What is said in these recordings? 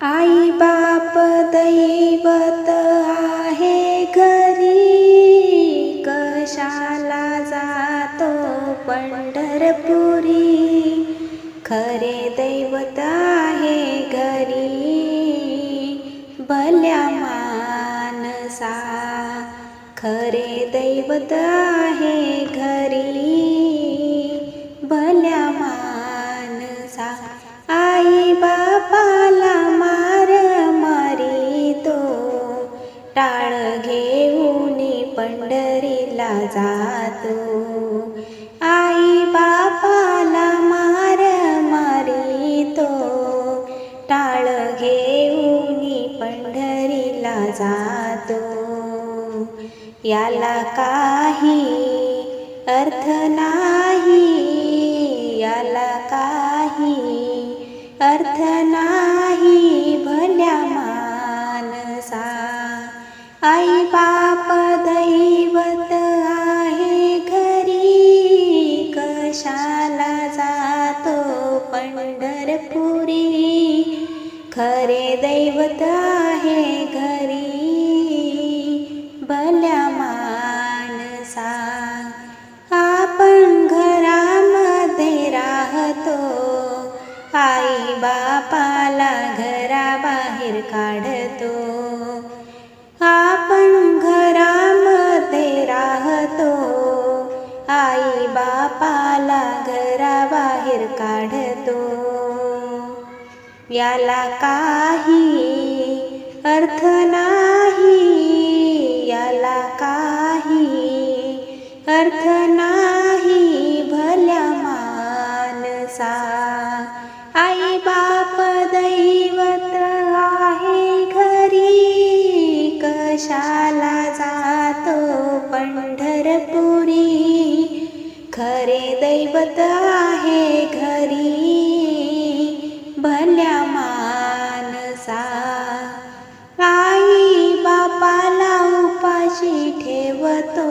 आई बाप दैवत आहे घरी. कशाला जातो पंढरपुरी? खरे दैवत आहे घरी. भल्या मानसा. खरे दैवत आहे घरी. भल्या मानसा. आई बापाला टाळ घेऊन पंढरीला जातो. आई बापाला मार मारितो. टाळ घेऊन पंढरीला जातो. याला काही अर्थ नाही याला काही अर्थ नाही. आई बाप दैवत आहे घरी. कशाला जातो पंढरपुरी? खरे दैवत आहे घरी. भल्या माणसा आपण घरामध्ये राहतो. आई बापाला घराबाहेर काढतो. आला घराबाहेर काढतो. याला काही अर्थ नाही याला काही अर्थ नाही भल्या मानसा. आई बाप दैवत आहे घरी कशाला जातो पंढरपूर? खरे दैवत आहे घरी. भल्या मानसा. आई बापाला उपाशी ठेवतो.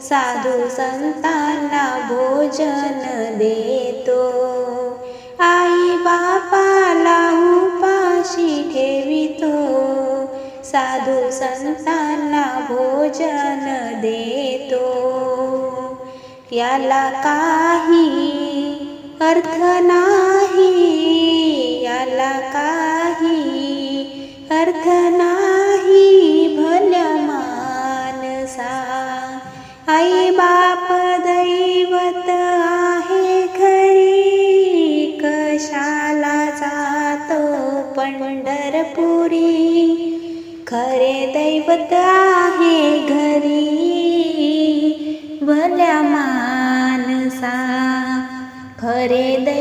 साधू संतांना भोजन देतो. आई बापाला उपाशी ठेवितो. साधू संतांना भोजन देतो. याला काही अर्थ नाही. याला काही अर्थ नाही भल्या मानसा आई बाप दैवत आहे घरी कशाला जातो पंढरपुरी? खरे दैवत आहे घरी. भल्या